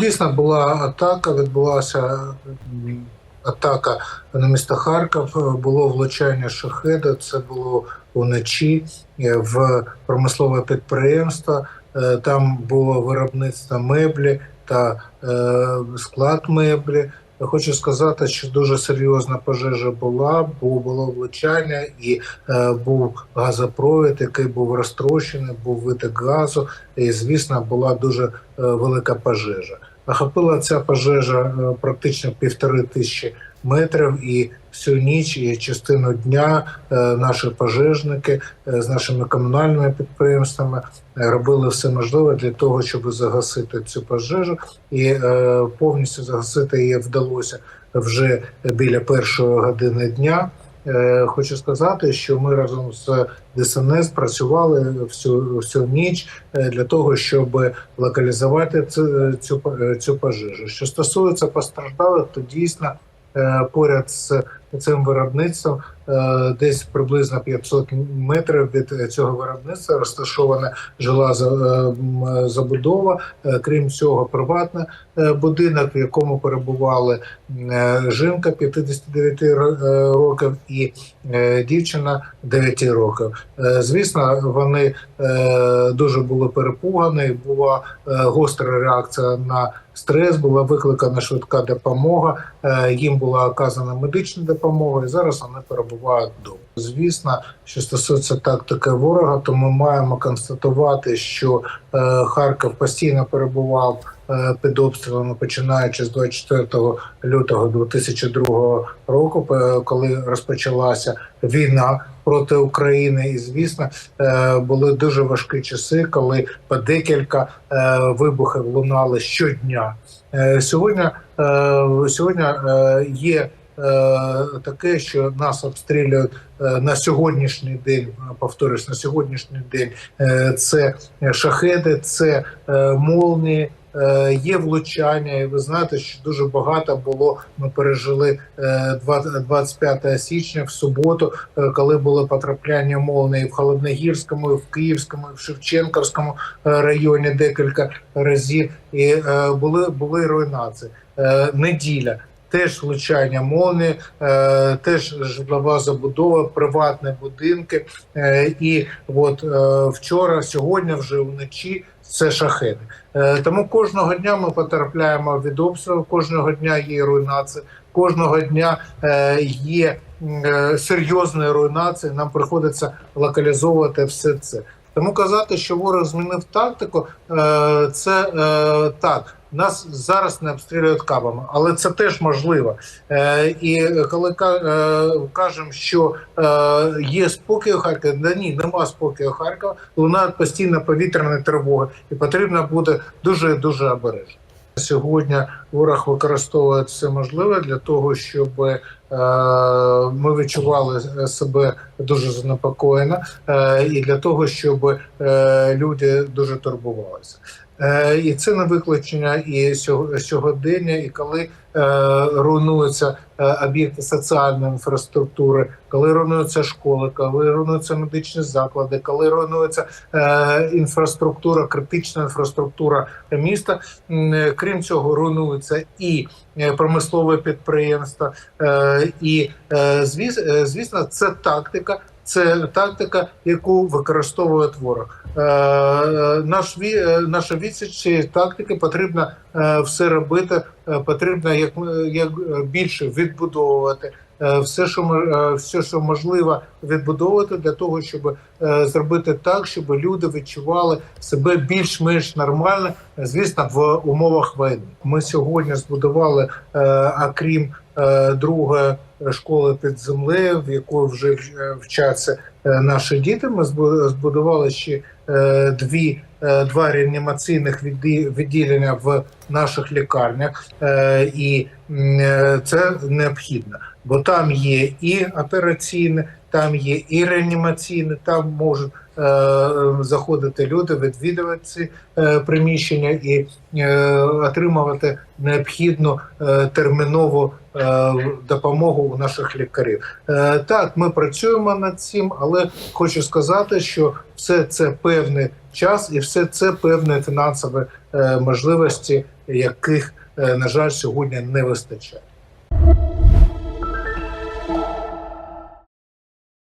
Дійсно була атака, відбулася атака на місто Харків. Було влучання шахеда. Це було вночі е, в промислове підприємство. Е, Там було виробництво меблі та е, склад меблі. Хочу сказати, що дуже серйозна пожежа була, бо було влучання і е, був газопровід, який був розтрощений, був виток газу, і звісно була дуже е, велика пожежа. Охопила ця пожежа е, практично півтори тисячі метрів, і всю ніч і частину дня е, наші пожежники е, з нашими комунальними підприємствами е, робили все можливе для того, щоб загасити цю пожежу, і повністю загасити її вдалося вже біля першої години дня. Хочу сказати, що ми разом з ДСНС працювали всю всю ніч для того, щоб локалізувати цю цю, цю пожежу. Що стосується постраждалих, то дійсно поряд з цим виробництвом е, десь приблизно 500 метрів від цього виробництва розташована жила е, забудова. Е, Крім цього, приватний е, будинок, в якому перебували жінка 59 ро- е, років і дівчина 9 років. Звісно, вони дуже були перепугані. Була гостра реакція на стрес, була викликана швидка допомога. Їм була оказана медична допомога, і зараз вони перебувають вдома. Звісно, що стосується тактики ворога, то ми маємо констатувати, що е, Харків постійно перебував е, під обстрілами, починаючи з 24 лютого 2002 року, е, коли розпочалася війна проти України, і звісно, були дуже важкі часи, коли по декілька вибухів лунали щодня. Сьогодні, сьогодні є таке, що нас обстрілюють е, на сьогоднішній день. Повторюсь, на сьогоднішній день е, це шахеди, це е, молнії. е, Є влучання, і ви знаєте, що дуже багато було. Ми пережили е, 20 25 січня в суботу, е, коли було потрапляння молнії в Холодногірському, і в Київському, і в Шевченківському е, районі декілька разів, і е, були були руйнації. Е, Неділя. Теж влучання молнії, е, теж житлова забудова, приватні будинки. Е, і от е, вчора, сьогодні, вже вночі це шахеди. Тому кожного дня ми потрапляємо від обстрілу, кожного дня є руйнація, кожного дня є серйозні руйнації. Нам приходиться локалізовувати все це. Тому казати, що ворог змінив тактику, це так. Нас зараз не обстрілюють кабами, але це теж можливо. Е, і коли е, кажемо, що е, є спокій у Харкові, да ні, нема спокою у Харкова, лунають постійно повітряні тривоги, і потрібно бути дуже дуже обережно. Сьогодні ворог використовує все можливе для того, щоб е, ми відчували себе дуже занепокоєно, е, і для того, щоб люди дуже турбувалися. Е, і це не виключення і сьогодення, і коли е, руйнуються е, об'єкти соціальної інфраструктури, коли руйнуються школи, коли руйнуються медичні заклади, коли руйнується інфраструктура, критична інфраструктура міста. Крім цього, руйнуються і промислове підприємства, е, і звіс- звісно, це тактика. Це тактика, яку використовує ворог. Е, е, Наш е, наша відсіч цієї тактики потрібно все робити. Потрібно як, як більше відбудовувати все, що все, що можливо відбудовувати для того, щоб зробити так, щоб люди відчували себе більш-менш нормально, звісно, в умовах війни. Ми сьогодні збудували, окрім другої школи під землею, в якої вже е, вчаться е, наші діти. Ми збу- збудували ще е, дві. Два реанімаційних відділення в наших лікарнях, і це необхідно, бо там є і операційне, там є і реанімаційне, там можуть е, заходити люди, відвідувати ці е, приміщення і е, отримувати необхідну е, термінову е, допомогу у наших лікарів. Е, Так, ми працюємо над цим, але хочу сказати, що все це певний час, і все це певні фінансові е, можливості, яких, е, на жаль, сьогодні не вистачає.